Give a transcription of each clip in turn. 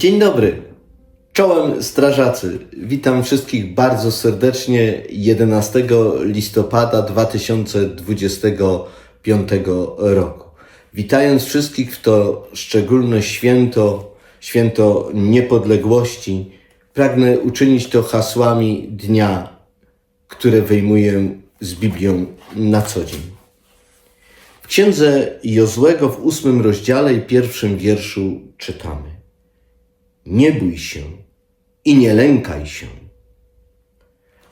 Dzień dobry. Czołem strażacy. Witam wszystkich bardzo serdecznie 11 listopada 2025 roku. Witając wszystkich w to szczególne święto, święto niepodległości, pragnę uczynić to hasłami dnia, które wyjmuję z Biblią na co dzień. W księdze Jozłego w ósmym rozdziale i pierwszym wierszu czytamy: Nie bój się i nie lękaj się.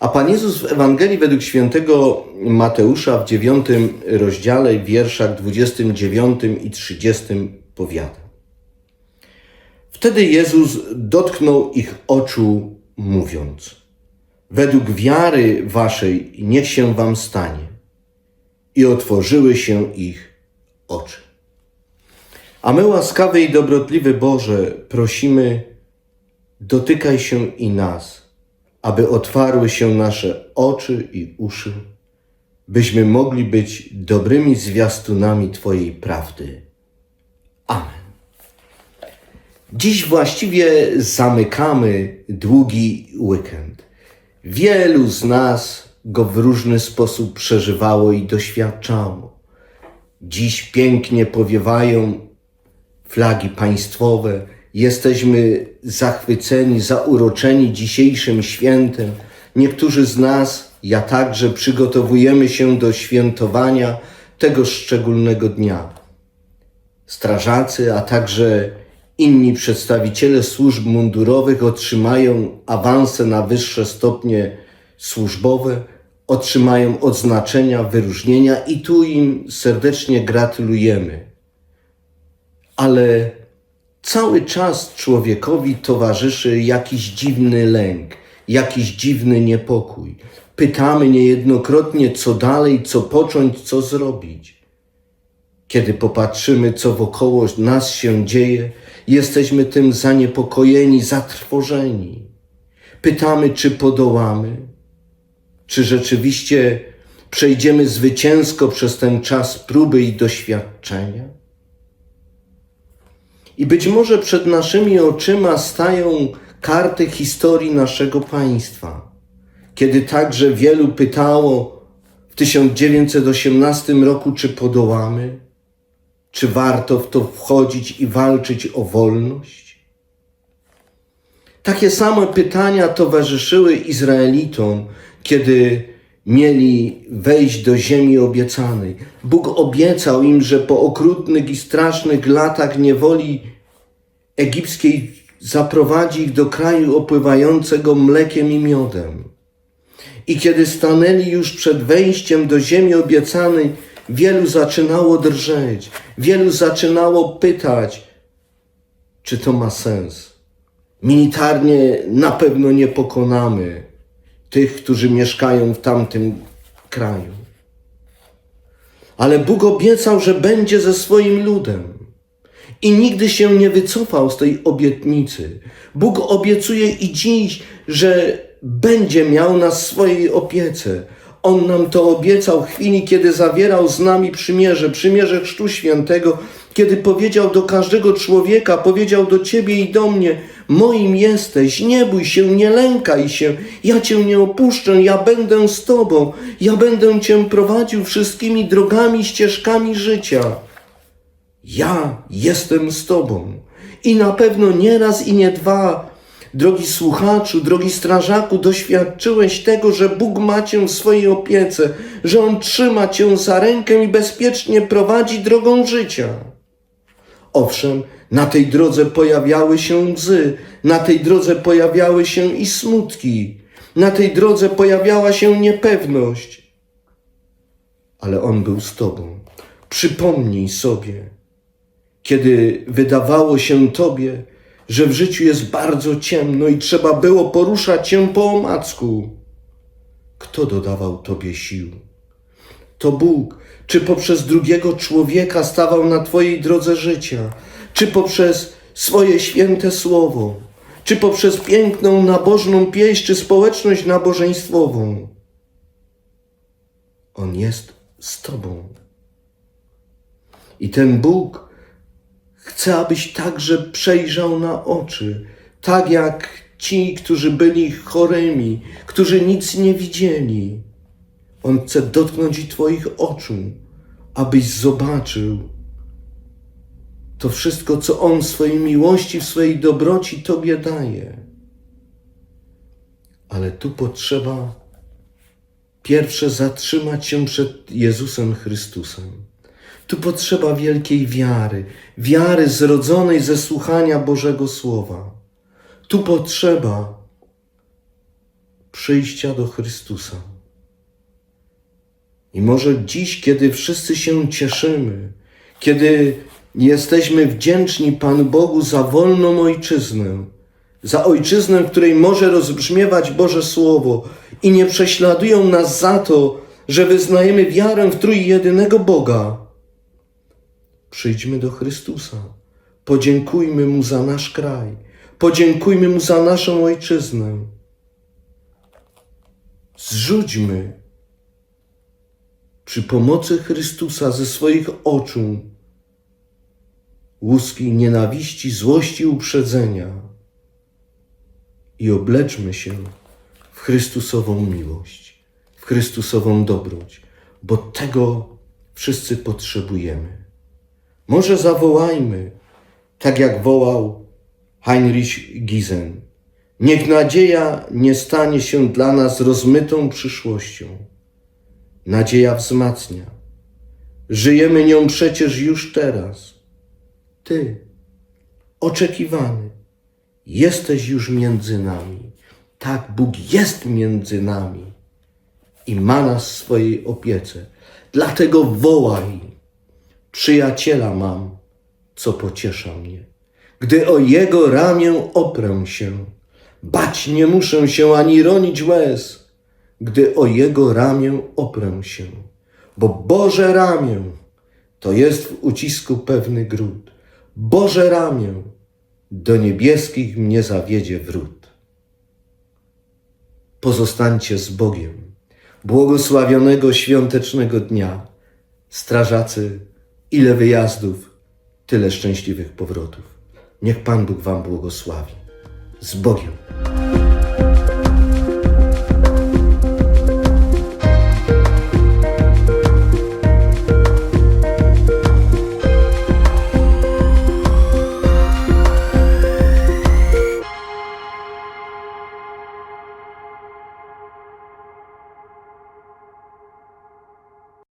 A Pan Jezus w Ewangelii według świętego Mateusza w dziewiątym rozdziale, wierszach 29 i 30 powiada. Wtedy Jezus dotknął ich oczu, mówiąc: Według wiary waszej niech się wam stanie. I otworzyły się ich oczy. A my, łaskawy i dobrotliwy Boże, prosimy, dotykaj się i nas, aby otwarły się nasze oczy i uszy, byśmy mogli być dobrymi zwiastunami Twojej prawdy. Amen. Dziś właściwie zamykamy długi weekend. Wielu z nas go w różny sposób przeżywało i doświadczało. Dziś pięknie powiewają flagi państwowe. Jesteśmy zachwyceni, zauroczeni dzisiejszym świętem. Niektórzy z nas, ja także, przygotowujemy się do świętowania tego szczególnego dnia. Strażacy, a także inni przedstawiciele służb mundurowych otrzymają awanse na wyższe stopnie służbowe, otrzymają odznaczenia, wyróżnienia i tu im serdecznie gratulujemy. Ale cały czas człowiekowi towarzyszy jakiś dziwny lęk, jakiś dziwny niepokój. Pytamy niejednokrotnie, co dalej, co począć, co zrobić. Kiedy popatrzymy, co wokoło nas się dzieje, jesteśmy tym zaniepokojeni, zatrwożeni. Pytamy, czy podołamy, czy rzeczywiście przejdziemy zwycięsko przez ten czas próby i doświadczenia. I być może przed naszymi oczyma stają karty historii naszego państwa, kiedy także wielu pytało w 1918 roku, czy podołamy, czy warto w to wchodzić i walczyć o wolność. Takie same pytania towarzyszyły Izraelitom, kiedy mieli wejść do ziemi obiecanej. Bóg obiecał im, że po okrutnych i strasznych latach niewoli egipskiej zaprowadzi ich do kraju opływającego mlekiem i miodem. I kiedy stanęli już przed wejściem do ziemi obiecanej, wielu zaczynało drżeć, wielu zaczynało pytać, czy to ma sens. Militarnie na pewno nie pokonamy tych, którzy mieszkają w tamtym kraju. Ale Bóg obiecał, że będzie ze swoim ludem. I nigdy się nie wycofał z tej obietnicy. Bóg obiecuje i dziś, że będzie miał nas swojej opiece. On nam to obiecał w chwili, kiedy zawierał z nami przymierze, przymierze Chrztu Świętego, kiedy powiedział do każdego człowieka, powiedział do ciebie i do mnie: Moim jesteś, nie bój się, nie lękaj się, ja cię nie opuszczę, ja będę z tobą, ja będę cię prowadził wszystkimi drogami, ścieżkami życia. Ja jestem z tobą. I na pewno nie raz i nie dwa, drogi słuchaczu, drogi strażaku, doświadczyłeś tego, że Bóg ma cię w swojej opiece, że On trzyma cię za rękę i bezpiecznie prowadzi drogą życia. Owszem, na tej drodze pojawiały się łzy, na tej drodze pojawiały się i smutki, na tej drodze pojawiała się niepewność. Ale On był z Tobą. Przypomnij sobie, kiedy wydawało się Tobie, że w życiu jest bardzo ciemno i trzeba było poruszać się po omacku. Kto dodawał Tobie sił? To Bóg, czy poprzez drugiego człowieka stawał na Twojej drodze życia, czy poprzez swoje święte słowo, czy poprzez piękną, nabożną pieśń, czy społeczność nabożeństwową. On jest z Tobą. I ten Bóg Chcę, abyś także przejrzał na oczy, tak jak ci, którzy byli chorymi, którzy nic nie widzieli. On chce dotknąć Twoich oczu, abyś zobaczył to wszystko, co On w swojej miłości, w swojej dobroci Tobie daje. Ale tu potrzeba pierwsze zatrzymać się przed Jezusem Chrystusem. Tu potrzeba wielkiej wiary, wiary zrodzonej ze słuchania Bożego Słowa. Tu potrzeba przyjścia do Chrystusa. I może dziś, kiedy wszyscy się cieszymy, kiedy jesteśmy wdzięczni Panu Bogu za wolną ojczyznę, za ojczyznę, w której może rozbrzmiewać Boże Słowo i nie prześladują nas za to, że wyznajemy wiarę w trójjedynego Boga. Przyjdźmy do Chrystusa, podziękujmy Mu za nasz kraj, podziękujmy Mu za naszą ojczyznę. Zrzućmy przy pomocy Chrystusa ze swoich oczu łuski nienawiści, złości, uprzedzenia i obleczmy się w Chrystusową miłość, w Chrystusową dobroć, bo tego wszyscy potrzebujemy. Może zawołajmy, tak jak wołał Heinrich Giesen. Niech nadzieja nie stanie się dla nas rozmytą przyszłością. Nadzieja wzmacnia. Żyjemy nią przecież już teraz. Ty, oczekiwany, jesteś już między nami. Tak, Bóg jest między nami i ma nas w swojej opiece. Dlatego wołaj, przyjaciela mam, co pociesza mnie. Gdy o jego ramię oprę się, bać nie muszę się ani ronić łez, gdy o jego ramię oprę się, bo Boże ramię to jest w ucisku pewny gród. Boże ramię do niebieskich mnie zawiedzie wrót. Pozostańcie z Bogiem. Błogosławionego świątecznego dnia. Strażacy, ile wyjazdów, tyle szczęśliwych powrotów. Niech Pan Bóg Wam błogosławi. Z Bogiem.